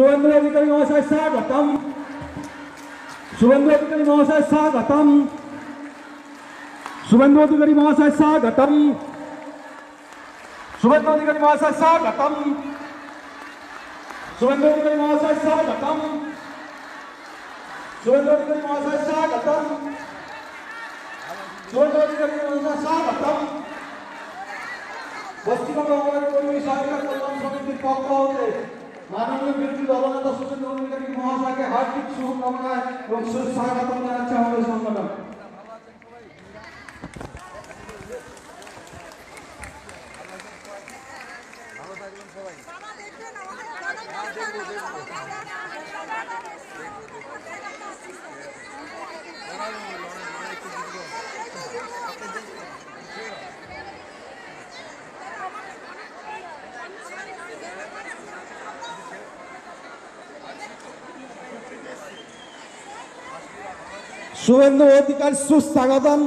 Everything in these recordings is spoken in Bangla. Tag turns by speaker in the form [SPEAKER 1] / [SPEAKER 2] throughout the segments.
[SPEAKER 1] शुभेंद्र अधिकारी महोदय स्वागतम शुभेंद्र अधिकारी महोदय स्वागतम शुभेंद्र अधिकारी महोदय स्वागतम शुभेंद्र अधिकारी महोदय स्वागतम शुभेंद्र अधिकारी महोदय स्वागतम शुभेंद्र अधिकारी महोदय स्वागतम শুভেন্দু অধিকারী মহাশয় স্বাগতম পশ্চিমবঙ্গ অঙ্গনওয়াড়ি কর্মী সরকার কল্যাণ সমিতির পক্ষ হতে মাননীয় বিরোধী দলনেতা সুচেন্দ্র অধিকারী মহাশয়কে হার্দিক শুভকামনা এবং স্বাগত জানাচ্ছে আমাদের সংগঠন শুভেন্দু অধিকার সুস্বাগতম।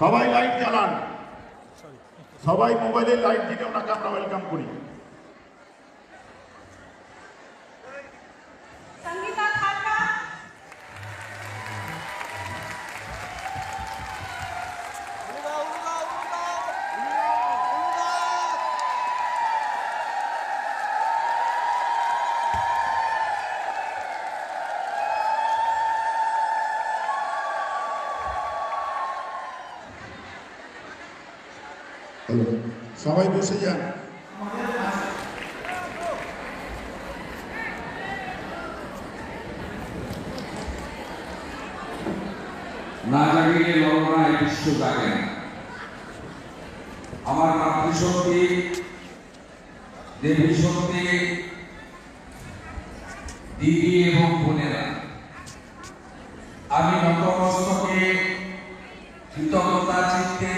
[SPEAKER 2] সবাই লাইট জ্বালান। সবাই মোবাইলের লাইট দিলে ওনাকে আমরা ওয়েলকাম করি। সবাই বসে যান।
[SPEAKER 3] না জাগিয়ে বিশ্ব জাগে আমার মাতৃশক্তি দেবী শক্তি, দিদি এবং বোনেরা, আমি নতমস্তকে কৃতজ্ঞতা চিত্তে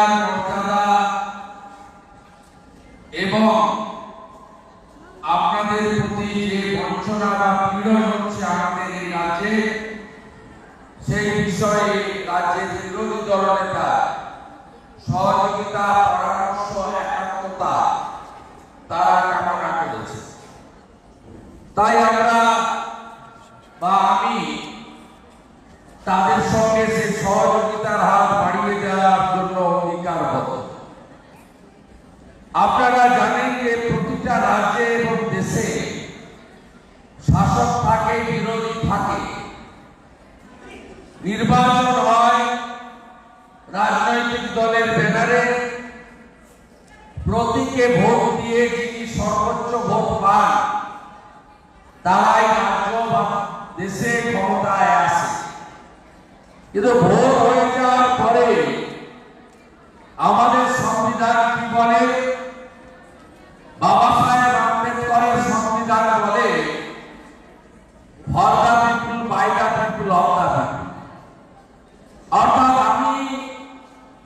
[SPEAKER 3] অধিকার মর্যাদা এবং আপনাদের প্রতি যে বঞ্চনা বা পীড়ন হচ্ছে আমাদের এই রাজ্যে, সেই বিষয়ে রাজ্যের বিরোধী দলনেতা সহযোগিতা, পরামর্শ, একাত্মতা তারা কামনা করেছে। তাই আমরা বা আমি তাদের সঙ্গে সেই সহযোগিতার হাত বাড়িয়ে দেওয়ার জন্য অঙ্গীকারবদ্ধ আপনারা জানেন যে প্রতিটা রাজ্যে এবং দেশে শাসক থাকে বিরোধী থাকে নির্বাচন হয় রাজনৈতিক দলের ব্যানারে। প্রতীকে ভোট দিয়ে যিনি সর্বোচ্চ ভোট পান তারাই দেশে ক্ষমতায় আসে কিন্তু ভোট হয়ে যাওয়ার পরে আমাদের সংবিধান কি বলে বাবা সাহেব আম্বেদকরের সংবিধান বলে for the people by the people of the people অর্থাৎ আমি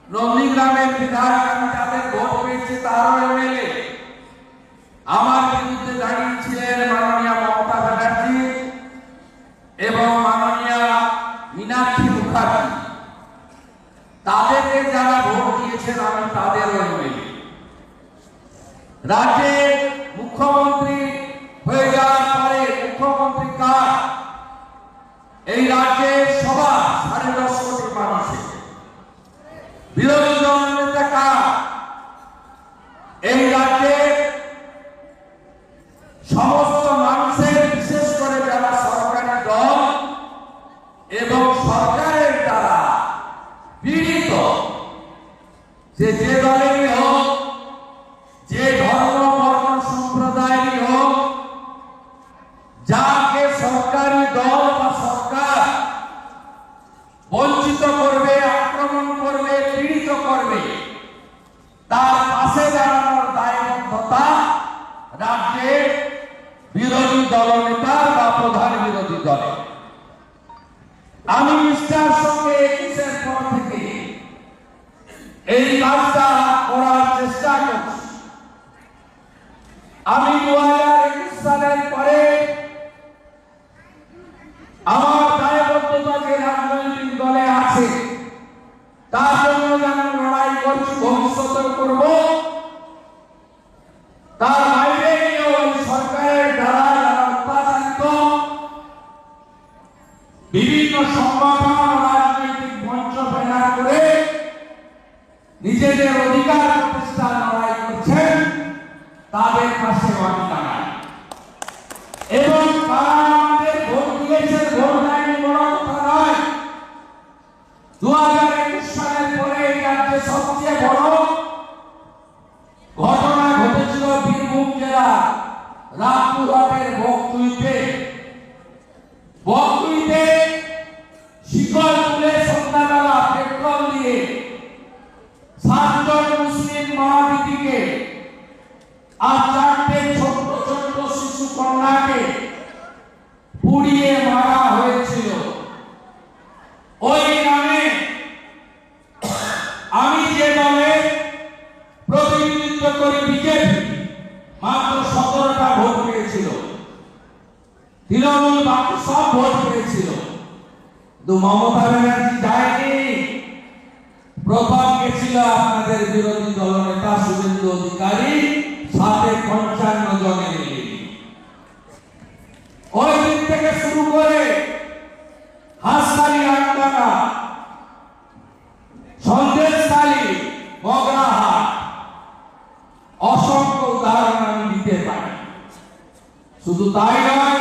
[SPEAKER 3] নন্দীগ্রামের বিধায়ক আমি যাদের ভোট পেয়েছি তারও এমএলএ আমার বিরুদ্ধে দাঁড়িয়েছিলেন মাননীয় মমতা ব্যানার্জি এবং মাননীয় মীনাক্ষী মুখার্জি তাদেরকে যারা ভোট দিয়েছেন আমি তাদেরও এমএলএ রাজ্যে মুখ্যমন্ত্রী হয়ে যাওয়ার পরে মুখ্যমন্ত্রী কার? এই রাজ্যে সবার সাড়ে দশ কোটি মানুষের বিরোধী দল নেতা কার? এই রাজ্যে সমস্ত মানুষের, বিশেষ করে যারা সরকারি দল এবং সরকারের দ্বারা পীড়িত, যে যে দলেরই হোক রামপুরহাটের বকতুইতে বকতুইতে শিকল তুলে সন্ধ্যাবেলা পেট্রোল দিয়ে সাতজন মুসলিম মহাদিদিকে আর চারটে ছোট্ট ছোট্ট শিশু কন্যাকে পুড়িয়ে মারা হয়েছিল। ওই ভোট পেয়েছিল। তৃণমূল বাকি সব ভোট পেয়েছিল। কিন্তু মমতা ব্যানার্জি যায়নি। প্রথম গেছিল আপনাদের বিরোধী দলনেতা শুভেন্দু অধিকারী সাথে পঞ্চান্ন জনে মিলে ওই দিন থেকে শুরু করে হাসকালি আন্ডানা সন্দেশকালী মগরাহাট অসংখ্য উদাহরণ আমি দিতে পারি শুধু তাই নয়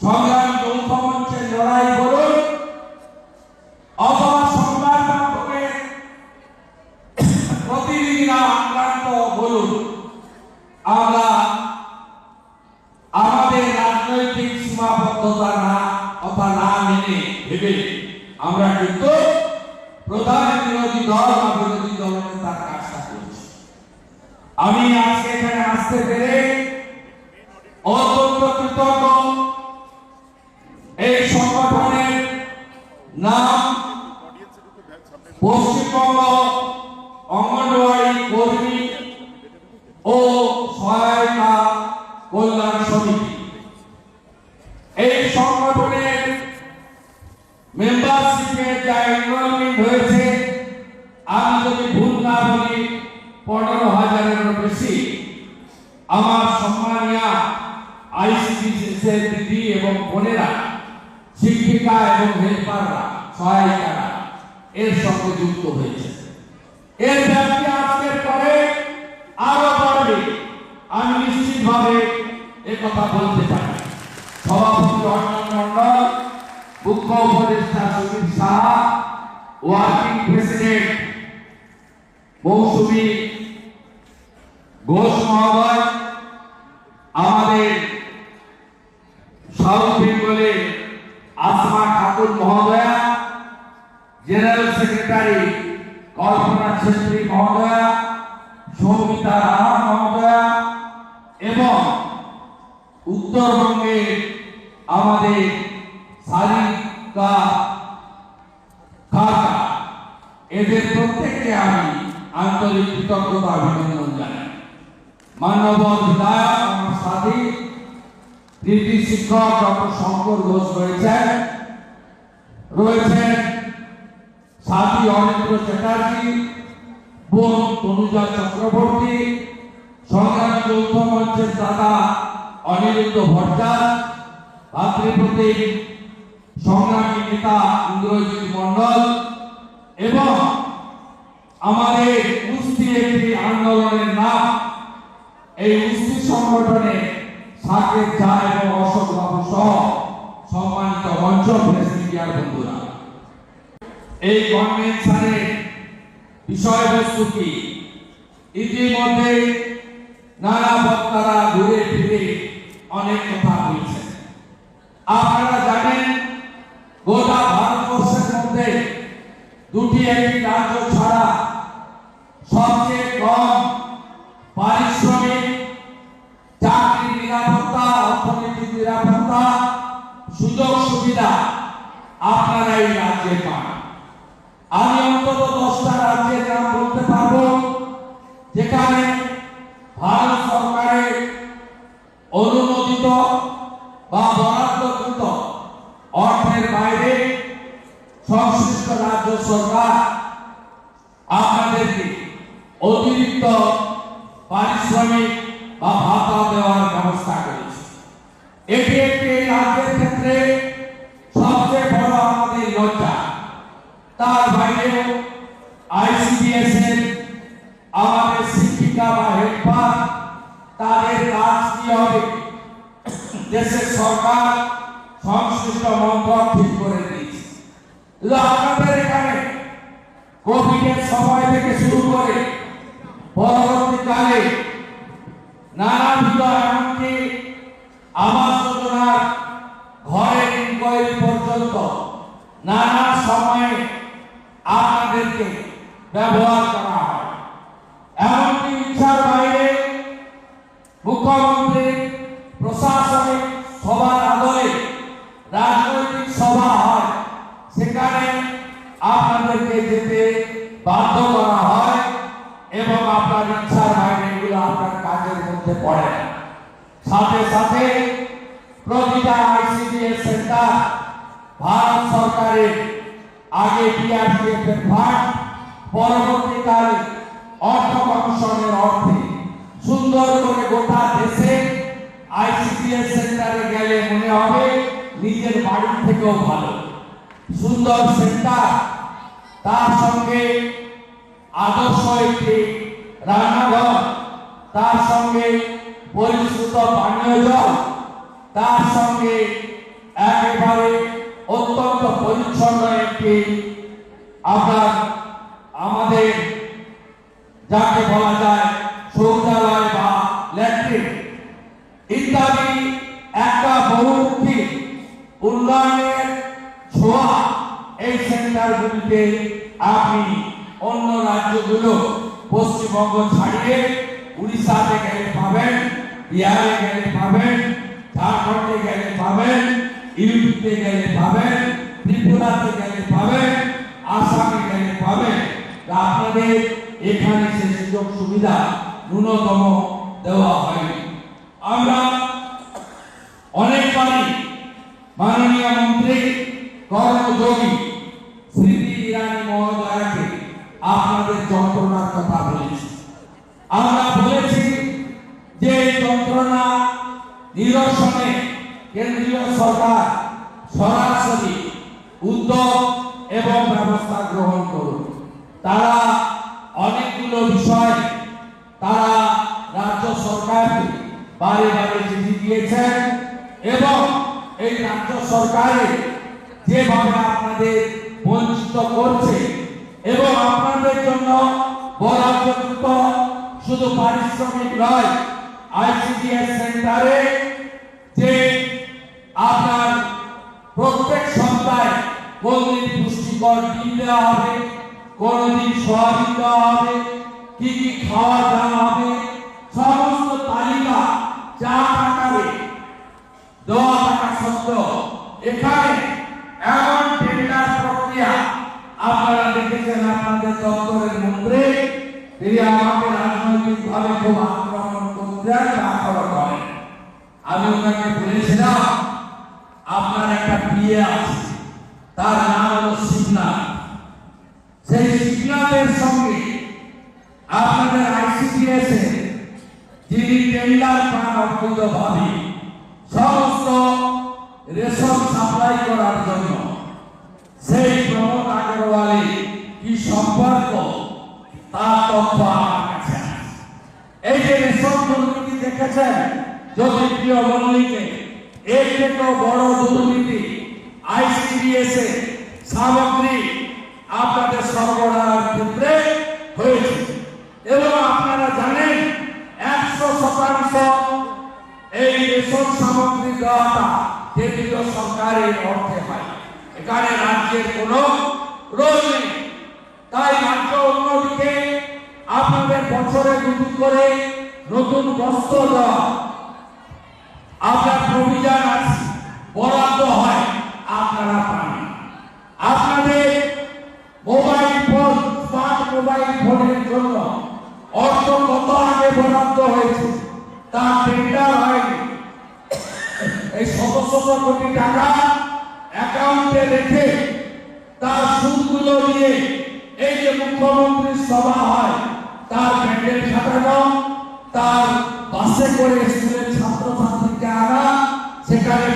[SPEAKER 3] সংগ্রাম যৌথ মঞ্চের লড়াই করুন অথবা সংবাদ মাধ্যমের প্রতিনিধিরা আক্রান্ত বলুন আমরা আমাদের রাজনৈতিক সীমাবদ্ধতা না কথা না মেনে ভেবে আমরা কিন্তু প্রধান বিরোধী দল বা বিরোধী দলের তার কাজটা করছি। আমি আজকে এখানে আসতে পেরে অত্যন্ত কৃতজ্ঞ। এই সংগঠনের নাম পশ্চিমবঙ্গ সম্মানীয় আইসিডিএসের দিদি এবং বোনেরা, শিক্ষিকা এবং হেল্পাররা, সহায়িকারা এর সঙ্গে যুক্ত হয়েছে। এর ব্যাপ্তি আজকের পরে আরও বাড়বে। আমি নিশ্চিতভাবে এ বলতে পারি। সভাপতি অর্ণব মন্ডল মুখ্য উপদেষ্টা সুনীল সাহা, ওয়ার্কিং প্রেসিডেন্ট মৌসুমী ঘোষ মহোদয় কল্পনা ছেত্রী মহোদয়া, সৌমিতা রাহা মহোদয়া এবং উত্তরবঙ্গে আমাদের সারিকা খাকা এদের প্রত্যেককে আমি আন্তরিক কৃতজ্ঞতা অভিনন্দন জানাই। মানব বিধায়ক আমার সাথী কৃতি শিক্ষক ডক্টর শঙ্কর ঘোষ রয়েছেন। রয়েছেন সাথী অরেন্দ্র চ্যাটার্জি, বোন তনুজা চক্রবর্তী, সংগ্রামী যৌথ মঞ্চের দাদা অনিরুদ্ধ ভট্টাচ ভাতৃপ্রতীক সংগ্রামী নেতা ইন্দ্রজিৎ মন্ডল এবং আমাদের কুস্তি একটি আন্দোলনের নাম। এই কুস্তি সংগঠনে সাকেত জা এবং অশোক বাবু সহ সম্মানিত মঞ্চ প্রেস মিডিয়ার বন্ধুরা। এই কনভেনশনের বিষয়বস্তু কি? ইতিমধ্যে নানা বক্তারা ঘুরে ফিরে অনেক কথা বলছেন। আপনারা জানেন, গোটা ভারতবর্ষের মধ্যে দুটি একটি রাজ্য ছাড়া সবচেয়ে কম পারিশ্রমিক, চাকরি নিরাপত্তা, অর্থনৈতিক নিরাপত্তা, সুযোগ সুবিধা আপনারা এই রাজ্যে পান। আমি অন্তত দশটা রাজ্যের নাম বলতে পারব, যেখানে ভারত সরকারের অনুমোদিত বা বরাদ্দকৃত অর্থের বাইরে সংশ্লিষ্ট রাজ্য সরকার আপনাদেরকে অতিরিক্ত আইসিডিএস এর আমাদের শিক্ষিকা বা হেল্পার তাদের কাজ কি হবে? দেশের সরকার সংশ্লিষ্ট মন্ত্রক ঠিক করে দিয়েছে। আপনাদের এখানে কোভিডের সময় থেকে শুরু করে পরবর্তীকালে নানাবিধ এমনকি আবাস যোজনার ঘরের ইনকোয়ারি পর্যন্ত নানা সময়ে আপনাদেরকে ব্যবহার করা হয়। এমনকি ইচ্ছার বাইরে মুখ্যমন্ত্রী, প্রশাসনিক সভার আদলে রাজনৈতিক সভা হয়। সেখানে আপনাদেরকে যেতে বাধ্য করা হয় এবং আপনার ইচ্ছার বাইরে এগুলো আপনার কাজের মধ্যে পড়ে সাথে সাথে প্রতিটা আইসিডিএস সেন্টার ভারত সরকারের আগে ডিআরডিএফ এর ফান্ড পরবর্তীকালে অর্থ কমিশনের অর্থে সুন্দর করে গোটা দেশে আইসিডিএস সেন্টারে গেলে মনে হবে নিজের বাড়ি থেকেও ভালো। সুন্দর সেন্টার, তার সঙ্গে আদর্শ একটি রান্নাঘর, তার সঙ্গে পরিশ্রুত পানীয় জল, তার সঙ্গে একেবারে অত্যন্ত পরিচ্ছন্ন একটি আপনার যাকে বলা যায় শৌচালয় বা ল্যাট্রিন। ইত্যাদি একটা বহুমুখী উন্নয়নের ছোঁয়া এই সেন্টারগুলিতে আপনি অন্য রাজ্যগুলো পশ্চিমবঙ্গ ছাড়িয়ে উড়িষ্যাতে গেলে পাবেন, বিহারে গেলে পাবেন, ঝাড়খণ্ডে গেলে পাবেন, ইউপিতে গেলে পাবেন, ত্রিপুরাতে গেলে পাবেন, আসামে গেলে পাবেন। আপনাদের এখানে সে সুযোগ সুবিধা ন্যূনতম দেওয়া হয়নি। আমরা অনেকবারই মাননীয় মন্ত্রী, কর্মযোগী স্মৃতি ইরানি মহোদয়াকে আপনাদের যন্ত্রণার কথা বলেছি। আমরা বলেছি যে যন্ত্রণা নিরসনে কেন্দ্রীয় সরকার সরাসরি উদ্যোগ এবং ব্যবস্থা গ্রহণ করুন। তারা অনেকগুলো বিষয় তারা রাজ্য সরকারকে বারে বারে চিঠি দিয়েছেন এবং এই রাজ্য সরকারের যেভাবে আপনাদের বঞ্চিত করছে এবং আপনাদের জন্য বরাদ্দকৃত শুধু পারিশ্রমিক নয়, আইসিডিএস সেন্টারে যে আপনার প্রত্যেক সপ্তাহে পুষ্টিকর ডিম দেওয়া হবে কোনদিন সোয়াবিন দেওয়া হবে, কি কি খাওয়া দেওয়া হবে, সমস্ত তালিকা যা আকারে দেওয়া থাকা সত্ত্বেও এখানে এমন টেন্ডার প্রক্রিয়া আপনারা দেখেছেন আপনাদের দপ্তরের মন্ত্রী, তিনি আমাকে রাজনৈতিক ভাবে খুব আক্রমণ করতেন আক্রমণ করেন। আমি ওনাকে বলেছিলাম, আপনার একটা বিয়ে আছে, তার নাম সমস্ত রেশন সাপ্লাই করার জন্য সেই প্রমোদ আগরওয়ালে কি সম্পর্ক? তার তথ্য এই যে রেশন দুর্নীতি দেখেছেন জ্যোতিপ্রিয় মল্লিকে, এর থেকেও বড় দুর্নীতি আইসিডিএস এর সামগ্রী আপনাদের এই অর্থে হয়। এখানে রাজ্যের কোনো রোল নেই। তাই রাজ্য অন্যদিকে আপনাদের বছরে দুটি করে নতুন বস্ত্র দেওয়া আপনার প্রভিজান বরাদ্দ হয়। আপনারা শত কোটি টাকা অ্যাকাউন্টে রেখে তার সুদগুলো নিয়ে এই যে মুখ্যমন্ত্রীর সভা হয়, তার ব্যাংকের খাটানো, তার বাসে করে স্কুলের ছাত্রছাত্রীকে আনা, সেখানে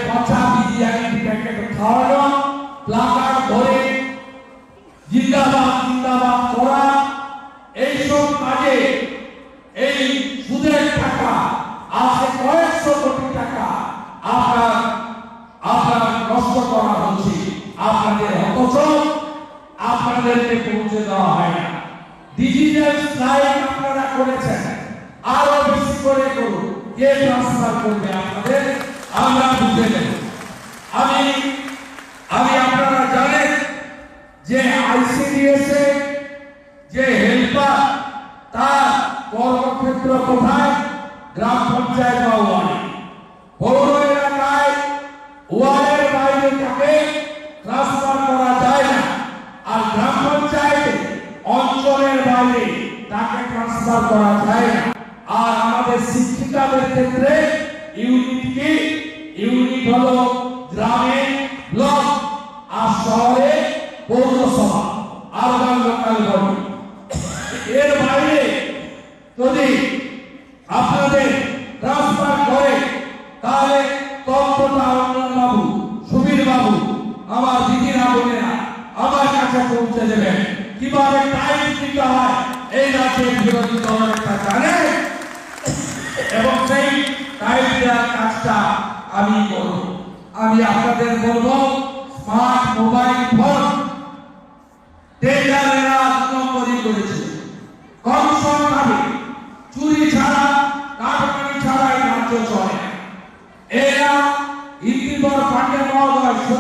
[SPEAKER 3] কে ট্রান্সফার করবে আপনাদের, আমরা বুঝে নেব। আমি আমি আপনারা জানেন যে আইসিডিএস এ যে হেল্পার তার কর্মক্ষেত্র কোথায়? গ্রাম পঞ্চায়েত বা ওয়ার্ড ওয়ার্ডের বাইরে তাকে ট্রান্সফার করা যায় না। আর গ্রাম পঞ্চায়েতে অঞ্চলের বাইরে তাকে ট্রান্সফার করা যায় না। শিক্ষিকাদের ক্ষেত্রে ইউনিট কি ইউনিট হলো গ্রামে ব্লক আর শহরে পৌরসভা। আরবান লোকাল গভর্নমেন্ট এর বাইরে যদি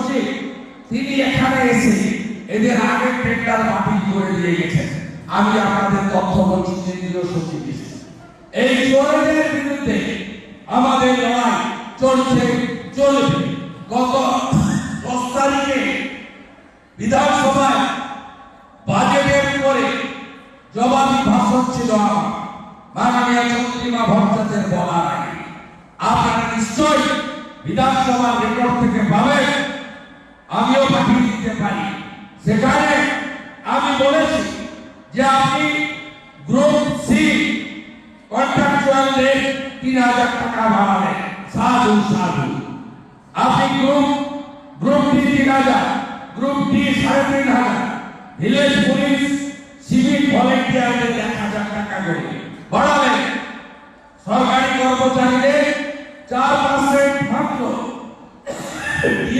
[SPEAKER 3] মহোদয় তিনি এখানে এসে এদের আগের টেন্ডার বাতিল করে দিয়ে গেছেন। আমি আপনাদের তথ্য বলছি কেন্দ্রীয় সচিব এই চোরেদের বিরুদ্ধে আমাদের লড়াই চলছে, চলবে। গত দশ তারিখে বিধানসভায় বাজেটের উপরে জবাবি ভাষণ ছিল আমার। মাননীয় চন্দ্রিমা ভট্টাচার্যের বলার আগে। আপনারা নিশ্চয়ই বিধানসভা রেকর্ড থেকে পাবেন। আমিও পাঠিয়ে দিতে পারি। সেখানে আমি বলেছি যে আপনি গ্রুপ সি কন্ট্রাকচুয়াল রেট তিন হাজার টাকা বাড়ালেন সাধু সাধু। আপনি গ্রুপ গ্রুপ ডি তিন হাজার, গ্রুপ ডি সাড়ে তিন হাজার। ভিলেজ পুলিশ সিভিক ভলেন্টিয়ারদের এক হাজার টাকা করে বাড়ালেন সরকারি কর্মচারীদের চার পার্সেন্ট মাত্র।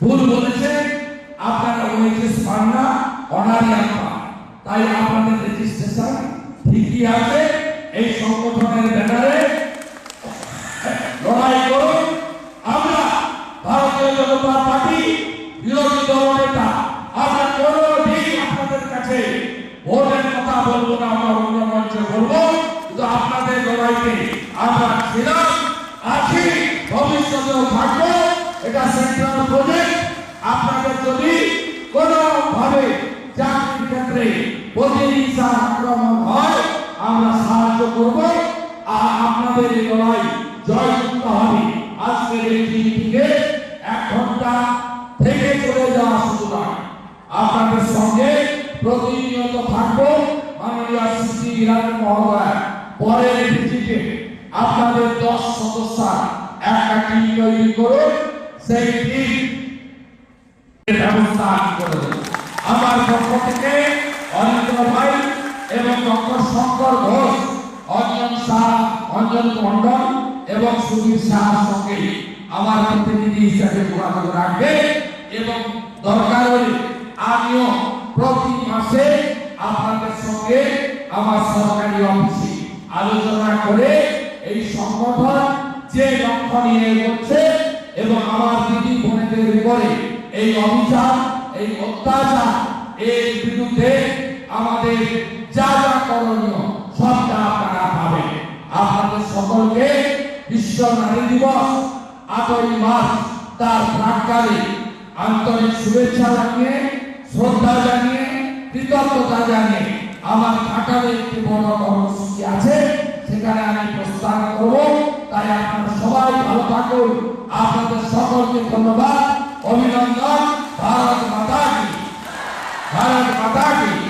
[SPEAKER 3] ভুল বলেছে আপনারা পান তাই আপনাদের রেজিস্ট্রেশন ঠিকই এই সংগঠনের ব্যানারে আমরা ভারতীয় জনতা পার্টি বিরোধী দল কিন্তু আপনাদের লড়াইতে আমরা ছিলাম, আছি, ভবিষ্যতেও থাকব, এটা সেন্ট্রাল প্রজেক্ট আপনাদের যদি কোনো ভাবে চাকরির ক্ষেত্রে প্রতিহিংসা আক্রমণ হয়, আমরা সাহায্য করব। আর আপনাদের এই লড়াই জয়যুক্ত হবে। আজকের এই মিটিংয়ে এক ঘণ্টা থেকে চলে যাওয়া শুধু নয় আপনাদের সঙ্গে প্রতিনিয়ত ইরান মহোদয় পরের ভিজিটে আপনাদের দশ সদস্য একটা তৈরি করুন, সেই ব্যবস্থা করে আমার পক্ষ থেকে অনিন্দ্র ভাই এবং ডক্টর শঙ্কর ঘোষ, অঞ্জন শাহ, অঞ্জন মন্ডল এবং সুধীর শাহ সঙ্গে আমার প্রতিনিধি হিসাবে যোগাযোগ রাখবে এবং দরকার হলে আমিও প্রতি মাসে আপনাদের সঙ্গে আমার সরকারি অফিসে আলোচনা করে এই সংগঠন যে লক্ষ্য নিয়ে এগোচ্ছে এবং আমার দিদি বোনেদের উপরে এই অভিযান, এই অত্যাচার, এর বিরুদ্ধে আমাদের যা যা করণীয় সবটা আপনারা পাবেন। আপনাদের সকলকে বিশ্ব নারী দিবস আটই মার্চ তার প্রাককালে আন্তরিক শুভেচ্ছা জানিয়ে, শ্রদ্ধা জানিয়ে, কৃতজ্ঞতা জানিয়ে আমার কাটারে একটি বড় কর্মসূচি আছে, সেখানে আমি প্রস্থান করব। তাই আপনারা সবাই ভালো থাকুন। আপনাদের সকলকে ধন্যবাদ। অভিনন্দন। ভারত মাতা কি। ভারত মাতা কি।